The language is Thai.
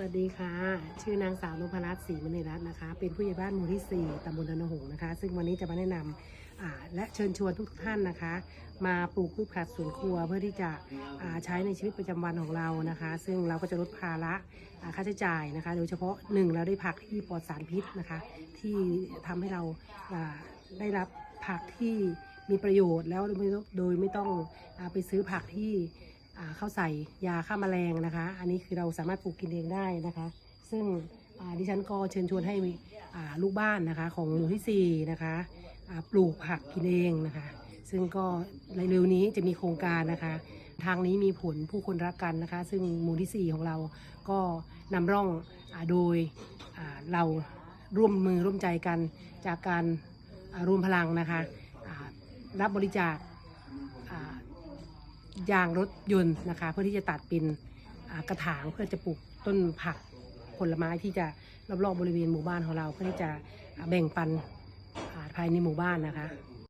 วัสดีค่ะ ชื่อนางสาวนพรัตน์ศรีมณีรัตน์นะคะ เป็นผู้ใหญ่บ้านหมู่ที่ 4ตำบลดอนหงส์นะคะ ซึ่งวันนี้จะมาแนะนำอ่าและเชิญชวนทุกท่านนะคะ มาปลูกพืชผักสวนครัวเพื่อที่จะใช้ในชีวิตประจำวันของเรานะคะ ซึ่งเราก็จะลดภาระค่าใช้จ่ายนะคะ โดยเฉพาะหนึ่งเราได้ผักที่ปลอดสารพิษนะคะ ที่ทำให้เราได้รับผักที่มีประโยชน์แล้วโดยไม่ต้องไม่ต้อไปซื้อผักที่ เข้าใส่ยาฆ่าแมลงนะคะ อันนี้คือเราสามารถปลูกกินเองได้นะคะ ซึ่งดิฉันก็เชิญชวนให้ลูกบ้านนะคะ ของหมู่ที่4นะคะปลูกผักกินเองนะคะ ซึ่งก็ในเร็วนี้จะมีโครงการนะคะ ทางนี้มีผลผู้คนรักกันนะคะ ซึ่งหมู่ที่ 4 ของเราก็นำร่องอโดยเราร่วมมือร่วมใจกันจากการรวมพลังนะคะรับบริจาค ยางรถยนต์นะคะ เพื่อที่จะตัดเป็นกระถางเพื่อจะปลูกต้นผักผลไม้ที่จะรอบๆบริเวณหมู่บ้านของเรา เพื่อที่จะแบ่งปันภายในหมู่บ้านนะคะ